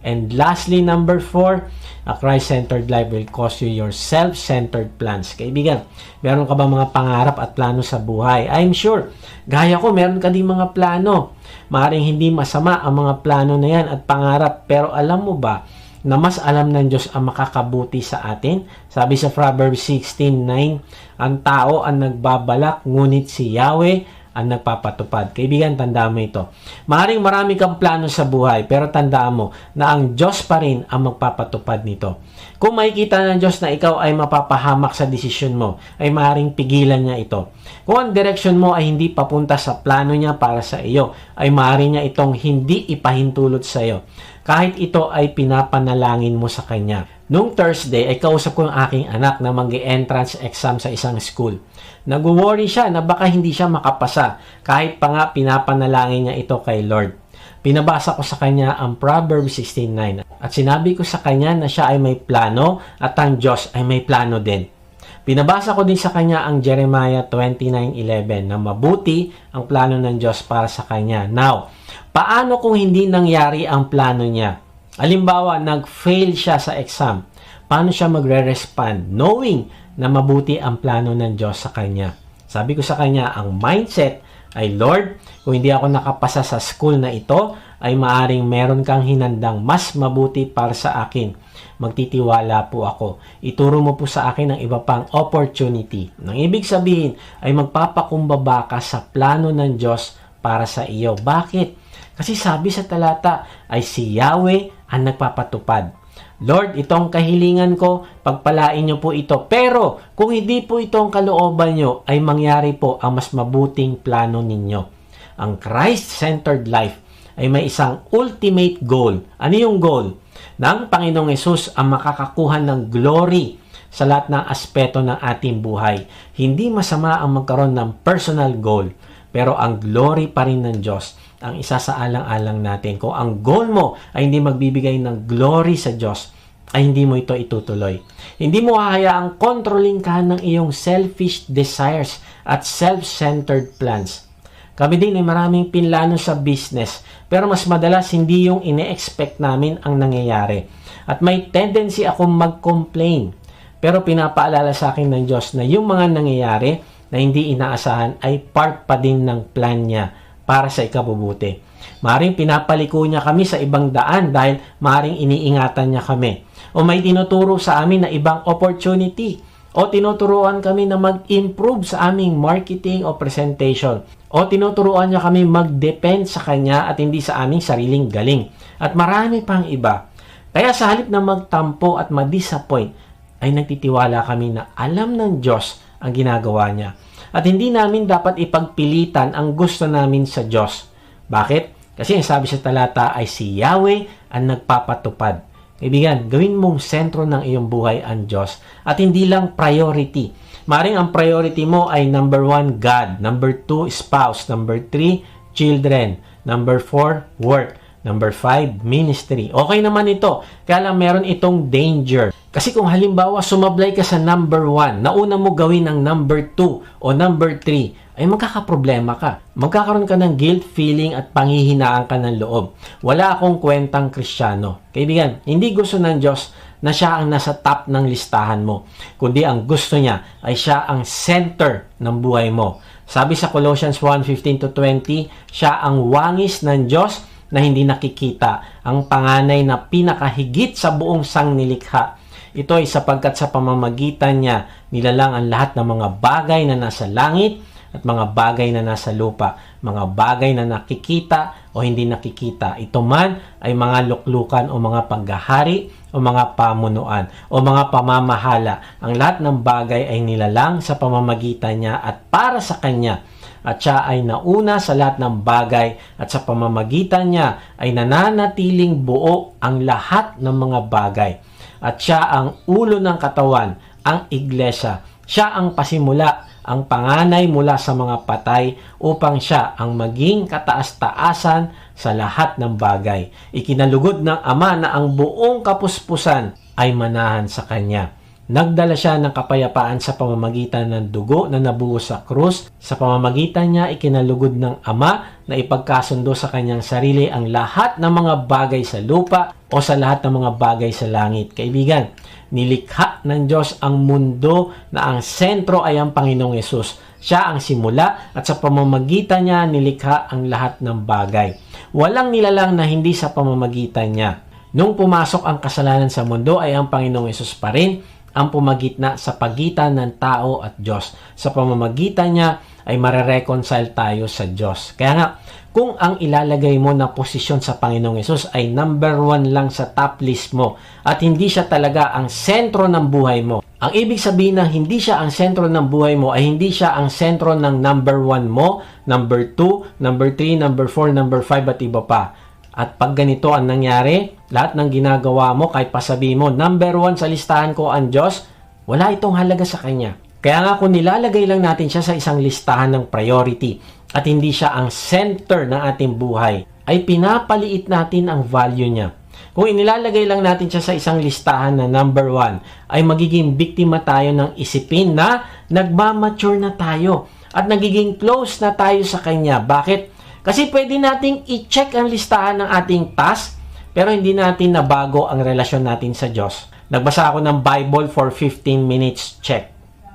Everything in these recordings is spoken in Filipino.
And lastly, number four, a Christ-centered life will cost you your self-centered plans. Kaibigan, meron ka ba mga pangarap at plano sa buhay? I'm sure, gaya ko, meron ka din mga plano. Maring hindi masama ang mga plano na yan at pangarap, pero alam mo ba na mas alam ng Diyos ang makakabuti sa atin? Sabi sa Proverbs 16.9, ang tao ang nagbabalak, ngunit si Yahweh ang nagpapatupad. Kaibigan, tandaan mo ito. Maring marami kang plano sa buhay, pero tandaan mo na ang Diyos pa rin ang magpapatupad nito. Kung makikita ng Diyos na ikaw ay mapapahamak sa desisyon mo, ay maring pigilan niya ito. Kung ang direction mo ay hindi papunta sa plano niya para sa iyo, ay maaari niya itong hindi ipahintulot sa iyo. Kahit ito ay pinapanalangin mo sa Kanya. Nung Thursday, ay kausap ko yung aking anak na mag entrance exam sa isang school. Nag-worry siya na baka hindi siya makapasa kahit pa nga pinapanalangin niya ito kay Lord. Pinabasa ko sa kanya ang Proverbs 16.9 at sinabi ko sa kanya na siya ay may plano at ang Diyos ay may plano din. Pinabasa ko din sa kanya ang Jeremiah 29.11 na mabuti ang plano ng Diyos para sa kanya. Now, paano kung hindi nangyari ang plano niya? Halimbawa, nag-fail siya sa exam. Paano siya magre-respond knowing na mabuti ang plano ng Diyos sa kanya? Sabi ko sa kanya, ang mindset ay, Lord, kung hindi ako nakapasa sa school na ito, ay maaring meron kang hinandang mas mabuti para sa akin. Magtitiwala po ako. Ituro mo po sa akin ang iba pang opportunity. Nang ibig sabihin ay magpapakumbaba ka sa plano ng Diyos para sa iyo. Bakit? Kasi sabi sa talata ay si Yahweh ang nagpapatupad. Lord, itong kahilingan ko, pagpalain niyo po ito. Pero kung hindi po itong kalooban niyo, ay mangyari po ang mas mabuting plano ninyo. Ang Christ-centered life ay may isang ultimate goal. Ano yung goal? Nang Panginoong Yesus ang makakakuha ng glory sa lahat ng aspeto ng ating buhay. Hindi masama ang magkaroon ng personal goal, pero ang glory pa rin ng Diyos ang isa sa alang-alang natin. Kung ang goal mo ay hindi magbibigay ng glory sa Diyos, ay hindi mo ito itutuloy. Hindi mo hahayaang controlling ka ng iyong selfish desires at self-centered plans. Kami din ay maraming pinlano sa business, pero mas madalas hindi yung ine-expect namin ang nangyayari. At may tendency akong mag-complain. Pero pinapaalala sa akin ng Diyos na yung mga nangyayari na hindi inaasahan ay part pa din ng plan niya para sa ikabubuti. Maring pinapaliko niya kami sa ibang daan dahil maring iniingatan niya kami. O may tinuturo sa amin na ibang opportunity. O tinuturuan kami na mag-improve sa aming marketing o presentation. O tinuturuan niya kami mag-depend sa kanya at hindi sa aming sariling galing. At marami pang iba. Kaya sa halip na magtampo at ma-disappoint, ay nagtitiwala kami na alam ng Diyos ang ginagawa niya. At hindi namin dapat ipagpilitan ang gusto namin sa Diyos. Bakit? Kasi ang sabi sa talata ay si Yahweh ang nagpapatupad. Kaibigan, gawin mong sentro ng iyong buhay ang Diyos at hindi lang priority. Maring ang priority mo ay number one, God. Number two, spouse. Number three, children. Number four, work. Number five, ministry. Okay naman ito. Kaya lang meron itong danger. Kasi kung halimbawa sumablay ka sa number one, nauna mo gawin ang number two o number three, ay magkakaproblema ka. Magkakaroon ka ng guilt feeling at panghihinaan ka ng loob. Wala akong kwentang kristyano. Kaibigan, hindi gusto ng Diyos na siya ang nasa top ng listahan mo. Kundi ang gusto niya ay siya ang center ng buhay mo. Sabi sa Colossians 1:15-20, siya ang wangis ng Diyos na hindi nakikita, ang panganay na pinakahigit sa buong sangnilikha. Ito ay sapagkat sa pamamagitan niya nilalang ang lahat ng mga bagay na nasa langit at mga bagay na nasa lupa, mga bagay na nakikita o hindi nakikita. Ito man ay mga luklukan o mga paghahari o mga pamunuan o mga pamamahala. Ang lahat ng bagay ay nilalang sa pamamagitan niya at para sa kanya at siya ay nauna sa lahat ng bagay at sa pamamagitan niya ay nananatiling buo ang lahat ng mga bagay. At siya ang ulo ng katawan, ang iglesia. Siya ang pasimula, ang panganay mula sa mga patay upang siya ang maging kataas-taasan sa lahat ng bagay. Ikinalugod ng Ama na ang buong kapuspusan ay manahan sa Kanya. Nagdala siya ng kapayapaan sa pamamagitan ng dugo na nabuo sa krus. Sa pamamagitan niya, ikinalugod ng Ama na ipagkasundo sa kanyang sarili ang lahat ng mga bagay sa lupa o sa lahat ng mga bagay sa langit. Kaibigan, nilikha ng Diyos ang mundo na ang sentro ay ang Panginoong Yesus. Siya ang simula at sa pamamagitan niya nilikha ang lahat ng bagay. Walang nilalang na hindi sa pamamagitan niya. Nung pumasok ang kasalanan sa mundo ay ang Panginoong Yesus pa rin ang pumagitna sa pagitan ng tao at Diyos. Sa pamamagitan niya ay marereconcile tayo sa Diyos. Kaya nga, kung ang ilalagay mo na posisyon sa Panginoong Yesus ay number one lang sa top list mo at hindi siya talaga ang sentro ng buhay mo. Ang ibig sabihin na hindi siya ang sentro ng buhay mo ay hindi siya ang sentro ng number one mo, number two, number three, number four, number five at iba pa. At pag ganito ang nangyari, lahat ng ginagawa mo, kahit pasabi mo, number one sa listahan ko ang Diyos, wala itong halaga sa Kanya. Kaya nga kung nilalagay lang natin siya sa isang listahan ng priority at hindi siya ang center ng ating buhay, ay pinapaliit natin ang value niya. Kung inilalagay lang natin siya sa isang listahan na number one, ay magiging biktima tayo ng isipin na nagmamature na tayo at nagiging close na tayo sa Kanya. Bakit? Kasi pwede nating i-check ang listahan ng ating task, pero hindi natin nabago ang relasyon natin sa Diyos. Nagbasa ako ng Bible for 15 minutes, check.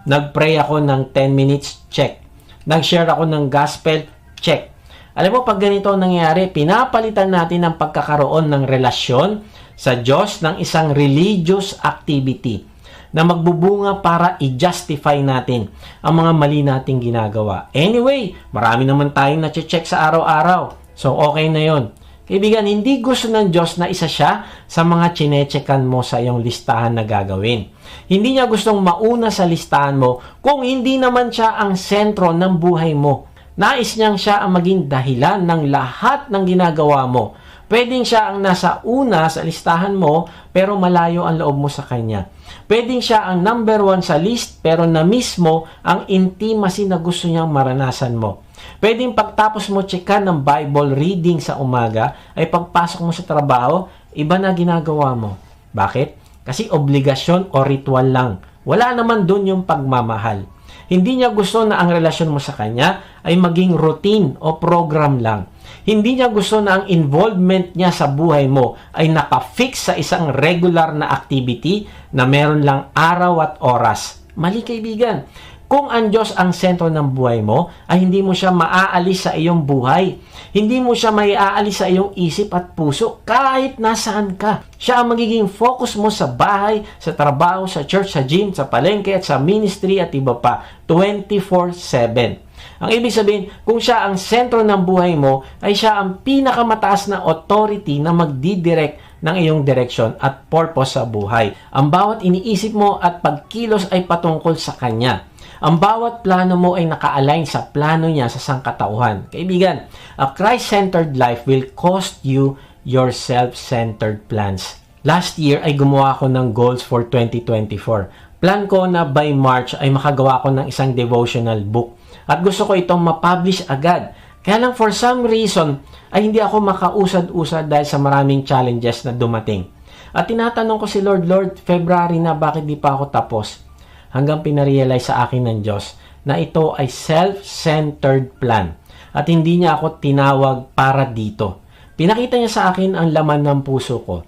Nagpray ako ng 10 minutes, check. Nag-share ako ng gospel, check. Alam mo, pag ganito ang nangyari, pinapalitan natin ang pagkakaroon ng relasyon sa Diyos ng isang religious activity na magbubunga para i-justify natin ang mga mali nating ginagawa. Anyway, marami naman tayong na-check sa araw-araw. So, okay na yon. Kaibigan, hindi gusto ng Diyos na isa siya sa mga chinechekan mo sa iyong listahan na gagawin. Hindi niya gustong mauna sa listahan mo kung hindi naman siya ang sentro ng buhay mo. Nais niyang siya ang maging dahilan ng lahat ng ginagawa mo. Pwedeng siya ang nasa una sa listahan mo pero malayo ang loob mo sa kanya. Pwedeng siya ang number one sa list pero na mismo ang intimacy na gusto niyang maranasan mo. Pwedeng pagtapos mo checkan ng Bible reading sa umaga ay pagpasok mo sa trabaho, iba na ginagawa mo. Bakit? Kasi obligasyon o ritual lang. Wala naman dun yung pagmamahal. Hindi niya gusto na ang relasyon mo sa kanya ay maging routine o program lang. Hindi niya gusto na ang involvement niya sa buhay mo ay nakafix sa isang regular na activity na meron lang araw at oras. Mali kaibigan. Kung ang Diyos ang sentro ng buhay mo, ay hindi mo siya maaalis sa iyong buhay. Hindi mo siya maiaalis sa iyong isip at puso kahit nasaan ka. Siya ang magiging focus mo sa bahay, sa trabaho, sa church, sa gym, sa palengke at sa ministry at iba pa. 24-7. Ang ibig sabihin, kung siya ang sentro ng buhay mo, ay siya ang pinakamataas na authority na magdidirect ng iyong direksyon at purpose sa buhay. Ang bawat iniisip mo at pagkilos ay patungkol sa Kanya. Ang bawat plano mo ay naka-align sa plano niya sa sangkatauhan. Kaibigan, a Christ-centered life will cost you your self-centered plans. Last year ay gumawa ako ng goals for 2024. Plan ko na by March ay makagawa ko ng isang devotional book. At gusto ko itong ma-publish agad. Kaya lang for some reason ay hindi ako makausad-usad dahil sa maraming challenges na dumating. At tinatanong ko si Lord, Lord, February na bakit di pa ako tapos? hanggang pinarealize sa akin ng Diyos na ito ay self-centered plan at hindi niya ako tinawag para dito. Pinakita niya sa akin ang laman ng puso ko.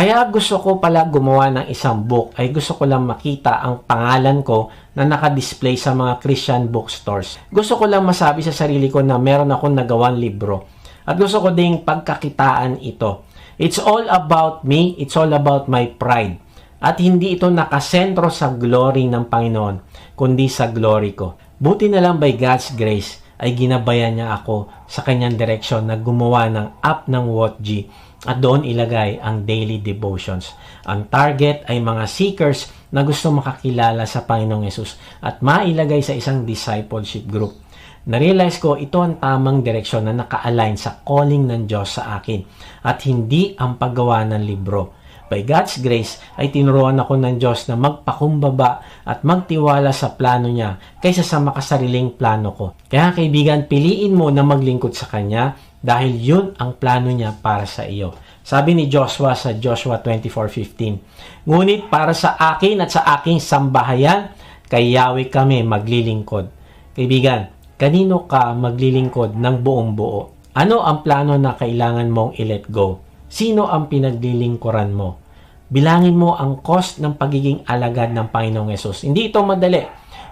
Kaya gusto ko pala gumawa ng isang book ay gusto ko lang makita ang pangalan ko na nakadisplay sa mga Christian bookstores. Gusto ko lang masabi sa sarili ko na meron akong nagawang libro. At gusto ko ding pagkakitaan ito. It's all about me. It's all about my pride. At hindi ito nakasentro sa glory ng Panginoon, kundi sa glory ko. Buti na lang by God's grace ay ginabayan niya ako sa kanyang direksyon na gumawa ng app ng WatchG at doon ilagay ang daily devotions. Ang target ay mga seekers na gusto makakilala sa Panginoong Yesus at mailagay sa isang discipleship group. Narealize ko ito ang tamang direksyon na naka-align sa calling ng Diyos sa akin at hindi ang paggawa ng libro By God's grace ay tinuruan ako ng Diyos na magpakumbaba at magtiwala sa plano niya kaysa sa makasariling plano ko. Kaya kaibigan, piliin mo na maglingkod sa Kanya dahil yun ang plano niya para sa iyo. Sabi ni Joshua sa Joshua 24.15, Ngunit para sa akin at sa aking sambahayan, kay Yahweh kami maglilingkod. Kaibigan, kanino ka maglilingkod ng buong buo? Ano ang plano na kailangan mong i-let go? Sino ang pinaglilingkuran mo? Bilangin mo ang cost ng pagiging alagad ng Panginoong Yesus. Hindi ito madali.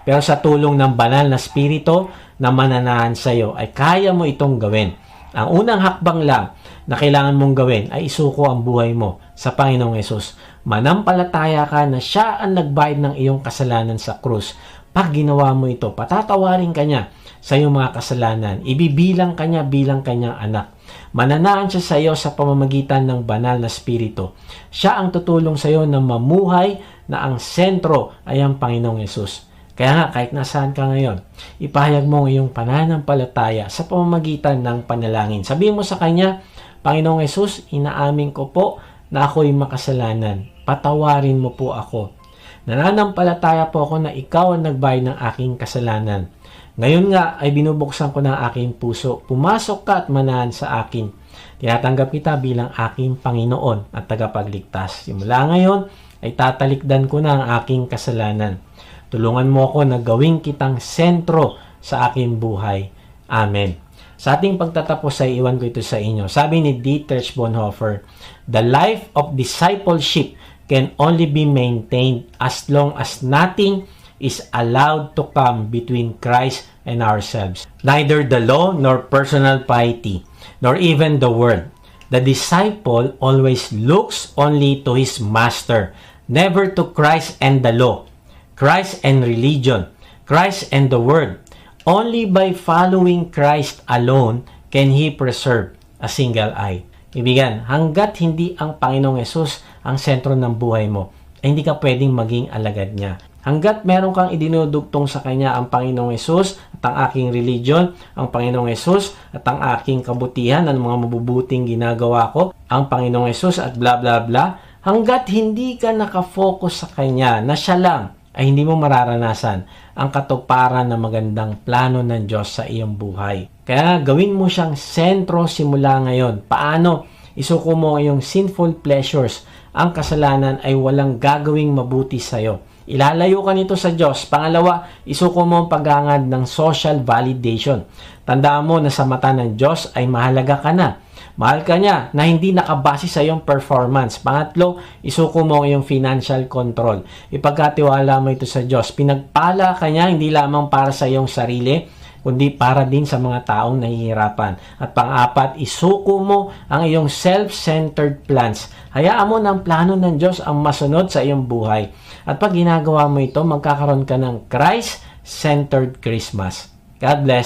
Pero sa tulong ng banal na spirito na mananahan sa iyo, ay kaya mo itong gawin. Ang unang hakbang lang na kailangan mong gawin ay isuko ang buhay mo sa Panginoong Yesus. Manampalataya ka na siya ang nagbayad ng iyong kasalanan sa krus. Pag ginawa mo ito, patatawarin ka niya sa iyong mga kasalanan. Ibibilang ka niya bilang kanyang anak. Mananaan siya sa iyo sa pamamagitan ng banal na spirito. Siya ang tutulong sa iyo na mamuhay na ang sentro ay ang Panginoong Yesus. Kaya nga, kahit nasaan ka ngayon, ipahayag mo ang iyong pananampalataya sa pamamagitan ng panalangin. Sabihin mo sa Kanya, Panginoong Yesus, inaamin ko po na ako'y makasalanan. Patawarin mo po ako. Nananampalataya po ako na ikaw ang nagbayad ng aking kasalanan. Ngayon nga ay binubuksan ko ng aking puso. Pumasok ka at manahan sa akin. Tinatanggap kita bilang aking Panginoon at tagapagligtas. Simula ngayon ay tatalikdan ko na ang aking kasalanan. Tulungan mo ako na gawing kitang sentro sa aking buhay. Amen. Sa ating pagtatapos ay iwan ko ito sa inyo. Sabi ni Dietrich Bonhoeffer, The life of discipleship can only be maintained as long as nothing is allowed to come between Christ and ourselves. Neither the law nor personal piety, nor even the word. The disciple always looks only to his master, never to Christ and the law. Christ and religion, Christ and the Word. Only by following Christ alone can He preserve a single eye. Ibigan, hanggat hindi ang Panginoong Yesus ang sentro ng buhay mo, ay hindi ka pwedeng maging alagad niya. Hanggat meron kang idinudugtong sa Kanya ang Panginoong Yesus at ang aking religion, ang Panginoong Yesus at ang aking kabutihan, ang mga mabubuting ginagawa ko, ang Panginoong Yesus at bla bla bla, hanggat hindi ka nakafocus sa Kanya na siya lang ay hindi mo mararanasan ang katuparan ng magandang plano ng Diyos sa iyong buhay. Kaya gawin mo siyang sentro simula ngayon. Paano? Isuko mo ang iyong sinful pleasures. Ang kasalanan ay walang gagawing mabuti sa iyo. Ilalayo ka nito sa Diyos. Pangalawa, isuko mo ang paghangad ng social validation. Tandaan mo na sa mata ng Diyos ay mahalaga ka na Mahal ka niya na hindi nakabase sa iyong performance. Pangatlo, isuko mo ang iyong financial control. Ipagkatiwala mo ito sa Diyos. Pinagpala ka niya hindi lamang para sa iyong sarili, kundi para din sa mga taong nahihirapan. At pang-apat, isuko mo ang iyong self-centered plans. Hayaan mo ng plano ng Diyos ang masunod sa iyong buhay. At pag ginagawa mo ito, magkakaroon ka ng Christ-centered Christmas. God bless.